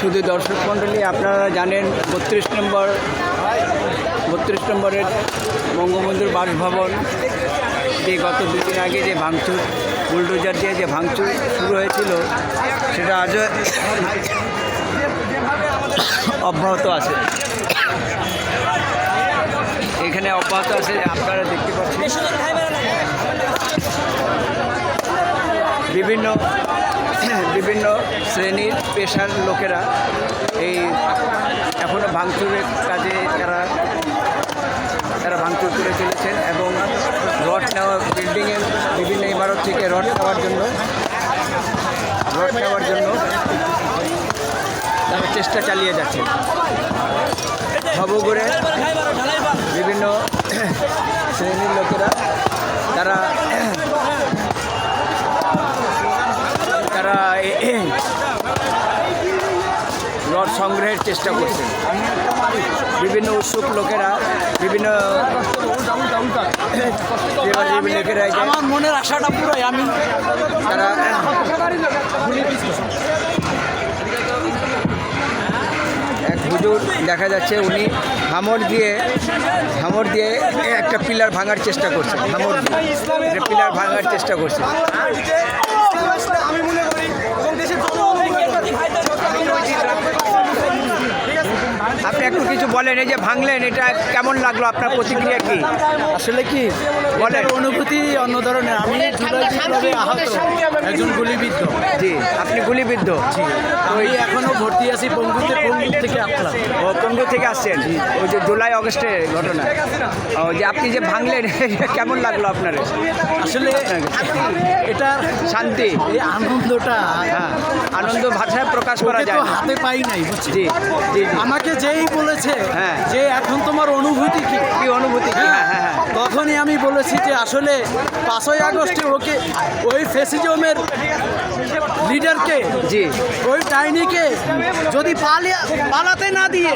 শুধু দর্শক মণ্ডলী, আপনারা জানেন বত্রিশ নম্বর, বত্রিশ নম্বরের বঙ্গবন্ধুর বাসভবন, যে গত দুদিন আগে যে ভাঙচুর, বুলডোজার দিয়ে যে ভাঙচুর শুরু হয়েছিল, সেটা আজও অব্যাহত আছে। এখানে অব্যাহত আছে, আপনারা দেখতে পাচ্ছেন। বিভিন্ন বিভিন্ন শ্রেণির পেশার লোকেরা এই এখনও ভাঙচুরের কাজে তারা তারা ভাঙচুর করে চলেছেন এবং রড নেওয়া বিল্ডিংয়ের বিভিন্ন ইমারত থেকে রড নেওয়ার জন্য, রড নেওয়ার জন্য তারা চেষ্টা চালিয়ে যাচ্ছেন। খবরে বিভিন্ন শ্রেণির লোকেরা তারা তারা রড সংগ্রহের চেষ্টা করছেন। বিভিন্ন উৎসুক লোকেরা বিভিন্ন লোকেরা আমার মনের আশাটা পুরোই আমি। তারা এক হুজুর দেখা যাচ্ছে উনি হামর দিয়ে হামর দিয়ে একটা পিলার ভাঙার চেষ্টা করছেন হামর পিলার ভাঙার চেষ্টা করছে আমি মনে করি এবং দেশের জনগণকে আপনি একটু কিছু বলেন এই যে ভাঙলেন এটা কেমন লাগল আপনার প্রতিক্রিয়া কি? আসলে কি বলেন। অনুভূতি অন্য ধরনের। আমি জুলাই বিপ্লবে আহত একজন গুলিবিদ্ধ। জি আপনি গুলিবিদ্ধ? আমি এখনও ভর্তি আছি পঙ্গুতে পঙ্গু থেকে আসলাম ও পঙ্গু থেকে আসছেন? ওই যে জুলাই অগস্টের ঘটনা। ও যে আপনি যে ভাঙলেন কেমন লাগল আপনার? আসলে এটা শান্তি। এই আনন্দটা হ্যাঁ আনন্দ ভাষায় প্রকাশ করা যায় হাতে পাই নাই বুঝছি? জি জি জি। আমাকে যেই বলেছে হ্যাঁ। যে এখন তোমার অনুভূতি কি? কি অনুভূতি কি? তখনই আমি বলেছি যে আসলে পাঁচই আগস্টে ওকে ওই ফেসিজমের লিডারকে জি। ওই ডাইনিকে যদি পালাতে না দিয়ে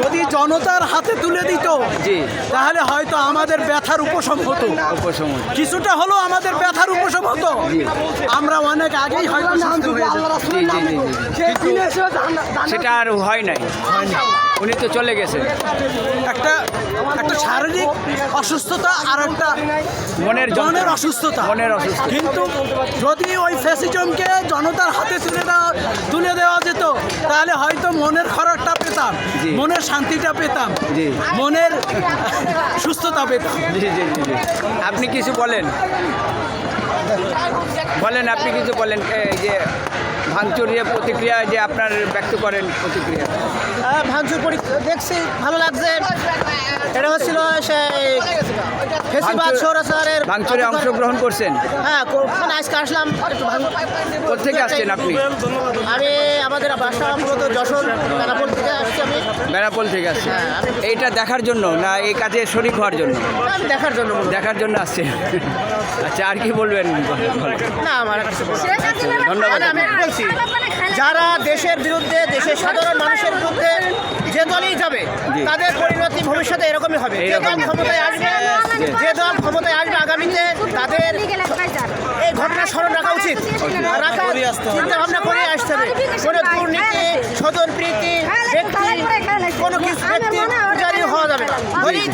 যদি জনতার হাতে তুলে দিত জি। তাহলে হয়তো আমাদের ব্যথার উপশম হতো। উপসময় কিছুটা হলো আমাদের ব্যথার উপশম হতো। আমরা অনেক আগেই হয়তো সুস্থ হয়ে সেটা আর হয় নাই। উনি তো চলে গেছেন একটা একটা শারীরিক অসুস্থতা আর একটা মনের। মনের অসুস্থতা মনের অসুস্থতা। কিন্তু যদি ওই ফ্যাসিজমকে জনতার হাতে তুলে দেওয়া তুলে দেওয়া যেত তাহলে হয়তো মনের খরচটা পেতাম। মনের শান্তিটা পেতাম। মনের সুস্থতা পেতাম জি জি জি জি আপনি কিছু বলেন বলেন আপনি কিছু বলেন এই যে ভাঙচুর নিয়ে প্রতিক্রিয়া যে আপনার ব্যক্ত করেন প্রতিক্রিয়া? ভাঙচুর দেখছি, ভালো লাগছে। এটা হচ্ছিল সেই ভাঙচুর- অংশগ্রহণ করছেন। হ্যাঁ আজকে আসলাম আসছেন আপনি? আমি আমাদের বাসা মূলত যশোর বেনাপুর থেকে আসছি আমি। বেনাপোল থেকে আসছেন। হ্যাঁ, এইটা দেখার জন্য না এই কাজে শরিক হওয়ার জন্য? দেখার জন্য দেখার জন্য আসছেন আচ্ছা আর কি বলবেন? না আমার। ধন্যবাদ। আমি বলছি যারা দেশের বিরুদ্ধে দেশের সাধারণ মানুষের বিরুদ্ধে যে দলই যাবে তাদের পরিণতি ভবিষ্যতে এরকমই হবে। যে দল ক্ষমতায় আসবে যে দল ক্ষমতায় আসবে আগামীতে তাদের এই ঘটনা স্মরণ রাখা উচিত। রাখা চিন্তা ভাবনা করে আসতে হবে। কোনো দুর্নীতি স্বজন প্রীতি ব্যক্তি কোনো কিছু ব্যক্তি জারি হওয়া যাবে না।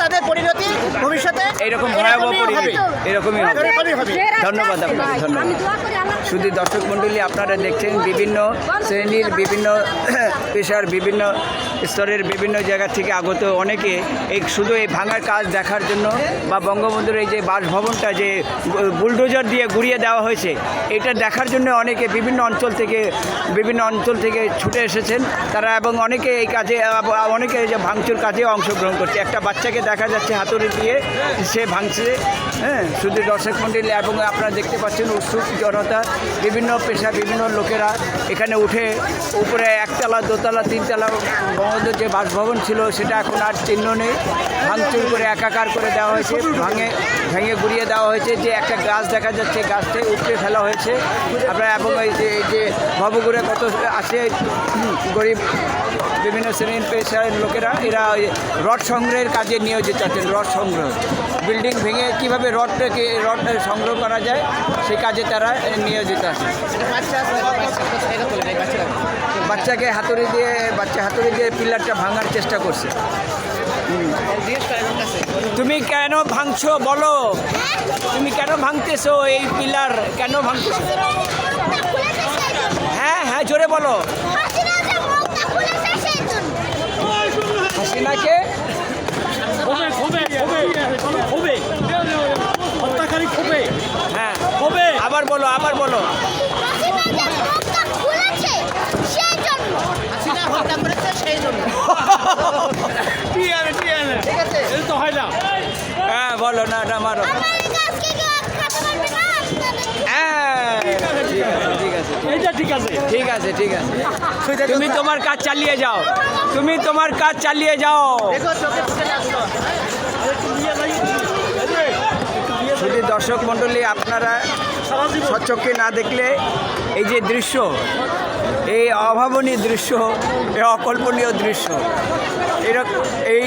তাদের পরিণতি ভবিষ্যতে এইরকম ভয়াবহ এরকমই পরিণতি এরকমই হবে। এরকমই হবে। ধন্যবাদ আপনাকে ধন্যবাদ। শুধু দর্শক মণ্ডলী আপনারা দেখছেন বিভিন্ন শ্রেণির বিভিন্ন পেশার বিভিন্ন স্তরের বিভিন্ন জায়গা থেকে আগত অনেকে এই শুধু এই ভাঙার কাজ দেখার জন্য বা বঙ্গবন্ধুর এই যে বাসভবনটা যে বুলডোজার দিয়ে গুড়িয়ে দেওয়া হয়েছে, এটা দেখার জন্য অনেকে বিভিন্ন অঞ্চল থেকে, বিভিন্ন অঞ্চল থেকে ছুটে এসেছেন। তারা এবং অনেকে এই কাজে, অনেকে যে ভাঙচুর কাজে অংশগ্রহণ করছে। একটা বাচ্চাকে দেখা যাচ্ছে হাতুড়ি দিয়ে সে ভাঙছে হ্যাঁ? শুধু দর্শক মন্ডলী এবং আপনারা দেখতে পাচ্ছেন উৎসুক জনতা, বিভিন্ন পেশা, বিভিন্ন লোকেরা এখানে উঠে, উপরে একতলা, দোতলা, তিনতলা বঙ্গবন্ধুর যে বাসভবন ছিল, সেটা এখন আর চিহ্ন নেই। ভাঙচুর করে একাকার করে দেওয়া হয়েছে, ভাঙে, ভেঙে গুড়িয়ে দেওয়া হয়েছে। যে একটা গাছ দেখা যাচ্ছে গাছটাই উপড়ে ফেলা হয়েছে। আপনারা এবং এই যে এই যে ভবঘুরে কত আছে, গরিব বিভিন্ন শ্রেণির পেশার লোকেরা, এরা রড সংগ্রহের কাজে নিয়োজিত আছেন রড সংগ্রহ। বিল্ডিং ভেঙে কীভাবে রডটাকে রড সংগ্রহ করা যায় সেই কাজে তারা নিয়োজিত আছে। বাচ্চাকে হাতুড়ি দিয়ে, বাচ্চা হাতুড়ি দিয়ে পিলারটা ভাঙার চেষ্টা করছে। তুমি কেন ভাঙছো বলো? তুমি কেন ভাঙতেছো এই পিলার? কেন ভাঙতেছো? হ্যাঁ হ্যাঁ জোরে বলো। এই তো হয় বলো না না মারো। হ্যাঁ ঠিক আছে। ঠিক আছে ঠিক আছে। ঠিক আছে ঠিক আছে তুমি তোমার কাজ চালিয়ে যাও। তুমি তোমার কাজ চালিয়ে যাও। শুধু দর্শক মণ্ডলী আপনারা স্বচক্ষে না দেখলে এই যে দৃশ্য, এই অভাবনীয় দৃশ্য, এই অকল্পনীয় দৃশ্য এরকম এই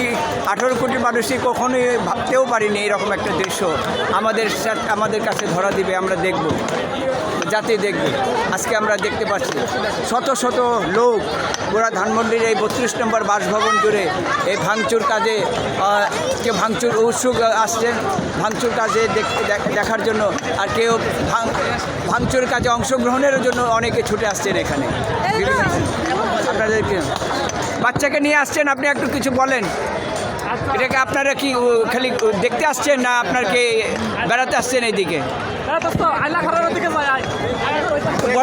আঠেরো কোটি মানুষই কখনোই ভাবতেও পারিনি এরকম একটা দৃশ্য আমাদের আমাদের কাছে ধরা দিবে, আমরা দেখব। জাতি দেখবে। আজকে আমরা দেখতে পাচ্ছি শত শত লোক গোড়া ধানমন্ডির এই বত্রিশ নম্বর বাসভবন জুড়ে এই ভাঙচুর কাজে কেউ ভাঙচুর উৎসুক আসছেন, ভাঙচুর কাজে দেখ- দেখ- দেখার জন্য। আর কেউ ভাঙ, ভাঙচুর কাজে অংশগ্রহণের জন্য অনেকে ছুটে আসছেন এখানে। আপনাদেরকে বাচ্চাকে নিয়ে আসছেন, আপনি একটু কিছু বলেন। এটাকে আপনারা কি খালি দেখতে আসছেন না আপনার কি বেড়াতে আসছেন এইদিকে?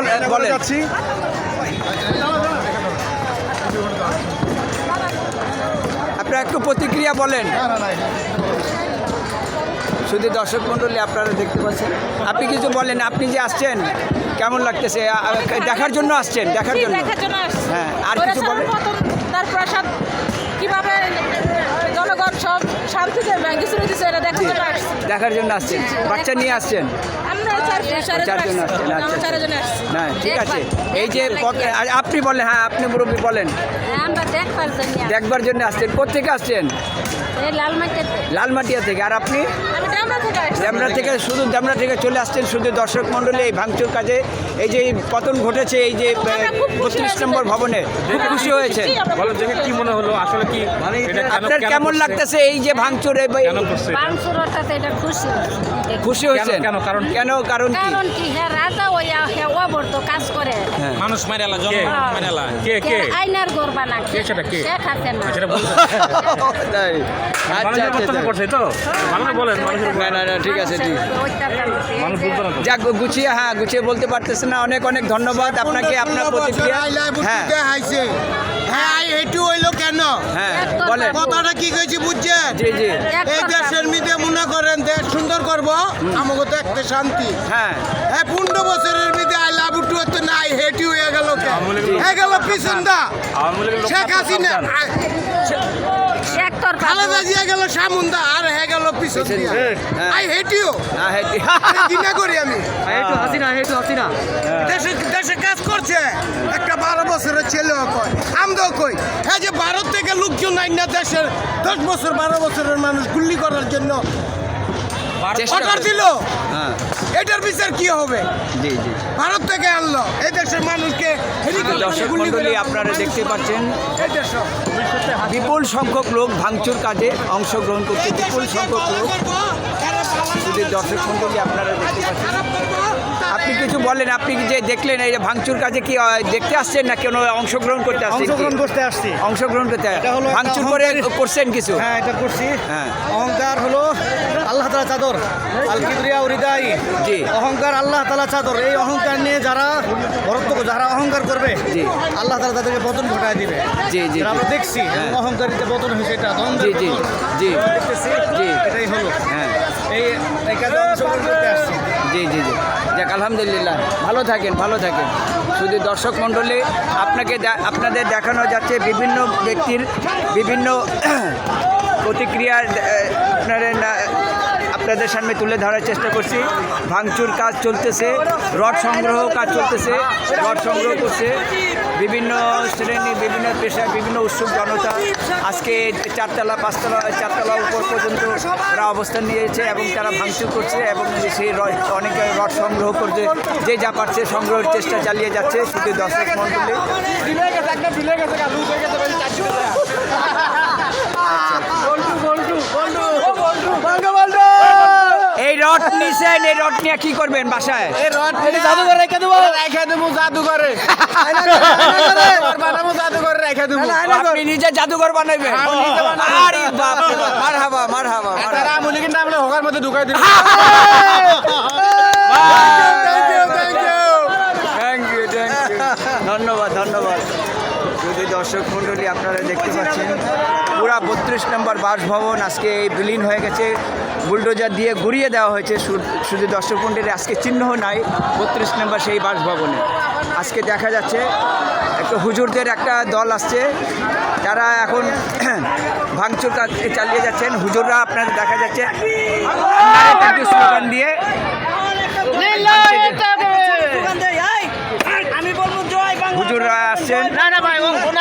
হ্যাঁ বলেন। আপনারা একটু প্রতিক্রিয়া বলেন। শুধু দর্শক মণ্ডলী আপনারা দেখতে পাচ্ছেন। আপনি কিছু বলেন আপনি যে আসছেন কেমন লাগতেছে? দেখার জন্য আসছেন দেখার জন্য। হ্যাঁ, আর কিছু বলেন? তার প্রসাদ কীভাবে জনগণ সব শান্তিতে ভেঙে দিচ্ছে এটা দেখার জন্য আসছি। দেখার জন্য আসছেন। বাচ্চা নিয়ে আসছেন। চারজন চারজন আসছেন আচ্ছা না ঠিক আছে। এই যে আপনি বলেন হ্যাঁ আপনি মুরব্বী বলেন। হ্যাঁ। দেখবার জন্য আসছেন। কোথেকে আসছেন? লালমাটিয়া থেকে। আর আপনি? ড্যামরা থেকে শুধু ড্যামরা থেকে চলে আসছেন শুধু দর্শক মণ্ডলী এই ভাঙচুর কাজে। এই যে এই পতন ঘটেছে এই যে বত্রিশ নম্বর ভবনে। খুব খুশি হয়েছে কি মনে হলো আসলে কি আপনার কেমন লাগতেছে এই যে ভাঙচুর খুশি? হয়েছে। কেন, কারণ কেন কারণ কি? হ্যাঁ রাজা ওই হ্যাঁ অবর্ত কাজ করে হ্যাঁ। মানুষ মারালা জন মারেলা কে? কে আইনার গর্বা না কে সেটা কে? শেখ হাসিনা। সেটা বলতে তাই। আচ্ছা আচ্ছা কথা আচ্ছা। করছে তো? মানুষ বলেন মানুষ না না না ঠিক আছে ঠিক। মানুষ বুঝতো না যাক গুছিয়ে হ্যাঁ গুছিয়ে বলতে পারতেছ না। অনেক অনেক ধন্যবাদ আপনাকে আপনার প্রতিক্রিয়া। হ্যাঁ। হাইছে। হ্যাঁ এটু হইল কেন? হ্যাঁ বলেন। কথাটা কি কইছি বুঝছেন? জি জি। এই দেশের মধ্যে মনে করেন দেশ সুন্দর করব আমাকে তো একটা শান্তি। হ্যাঁ। হ্যাঁ পনেরো বছরের মধ্যে আই লাভ উঠু তো নাই হেটু হয়ে গেল কে? হয়ে গেল পিছন দা শেখ হাসিনা শেখ তোর খালেদা জিয়া গেল সামুন্দা আর হয়ে গেল পিছন দিয়া। হ্যাঁ। আই হেঁটিও না হ্যাঁ দিনা করি আমি। একটু হাসিনা দেশে দেশে কাজ করছে। একটা বারো বছরের ছেলেও কয় আমরাও কই। হ্যাঁ যে ভারত থেকে লোকজন নাই না দেশের দশ বছর বারো বছরের মানুষ গুল্লি করার জন্য অর্ডার দিল। হ্যাঁ। এটার বিচার কি হবে? জি জি। ভারত থেকে আনলো। এই দেশের মানুষকে দর্শক আপনারা দেখতে পাচ্ছেন বিপুল সংখ্যক লোক ভাঙচুর কাজে অংশগ্রহণ করছে বিপুল সংখ্যক লোক। দর্শক মণ্ডলী আপনারা দেখতে পাচ্ছেন। আপনি কিছু বলেন আপনি যে দেখলেন এই যে ভাঙচুর কাজে কি দেখতে আসছেন না কেন অংশগ্রহণ করতে আসছেন? অংশগ্রহণ করতে আসছি। অংশগ্রহণ করতে ভাঙচুর করে করছেন কিছু? হ্যাঁ এটা করছি। হ্যাঁ। অহংকার হলো আল্লাহ তালা চাদর। জি। অহংকার আল্লাহ তালা চাদর। এই অহংকার নিয়ে যারা বরত্ব যারা অহংকার করবে জি। আল্লাহ তালা তাদেরকে পতন ঘটায় দিবে। জি, জি, আমরা দেখছি হ্যাঁ। অহংকারীতে পতন হয়েছে এটা জি জি জি। দেখতেছি জি। এটাই হলো। হ্যাঁ। এই এই কাজে অংশগ্রহণ করতে আসছি। জি জি জি। যাক আলহামদুলিল্লাহ। ভালো থাকেন ভালো থাকেন। শুধু দর্শক মণ্ডলী আপনাকে আপনাদের দেখানো যাচ্ছে বিভিন্ন ব্যক্তির বিভিন্ন প্রতিক্রিয়া আপনারা আপনাদের সামনে তুলে ধরার চেষ্টা করছি। ভাঙচুর কাজ চলতেছে রড সংগ্রহ কাজ চলতেছে রড সংগ্রহ করছে। বিভিন্ন শ্রেণি বিভিন্ন পেশায় বিভিন্ন উৎসুক জনতা আজকে চারতলা পাঁচতলা চারতলা উপর পর্যন্ত ওরা অবস্থান নিয়েছে এবং তারা ভাঙচুর করছে এবং সেই রড অনেকে রড সংগ্রহ করছে যে যা পারছে সংগ্রহের চেষ্টা চালিয়ে যাচ্ছে শুধু দর্শক মণ্ডলী। এই রড নিছেন এই রড নিয়ে কি করবেন বাসায়? জাদুঘর রেখে দেবো। রেখে দেবো জাদুঘরে। বানাবো জাদুঘরে রেখে দেবো। আপনি নিজে জাদুঘর বানাইবেন? আরে বাপ মারহাবা মারহাবা মারহাবা। তারা কিন্তু আমরা হোকার মধ্যে ঢুকাই দিবে থ্যাংক ইউ থ্যাংক ইউ ধন্যবাদ ধন্যবাদ যদি দর্শক মণ্ডলী আপনারা দেখতে পাচ্ছেন, পুরা বত্রিশ নম্বর বাসভবন আজকে এই বিলীন হয়ে গেছে। বুলডোজার দিয়ে ঘুরিয়ে দেওয়া হয়েছে শুধু দর্শক মণ্ডলী আজকে চিহ্ন নাই, বত্রিশ নম্বর সেই বাসভবনে। আজকে দেখা যাচ্ছে, একটা হুজুরদের একটা দল আসছে, যারা এখন ভাঙচুর চালিয়ে যাচ্ছেন। হুজুররা আপনাদের দেখা যাচ্ছে স্লোগান দিয়ে আমি বলব জয় বাংলা হুজুররা আসছেন না না ভাই ও ও না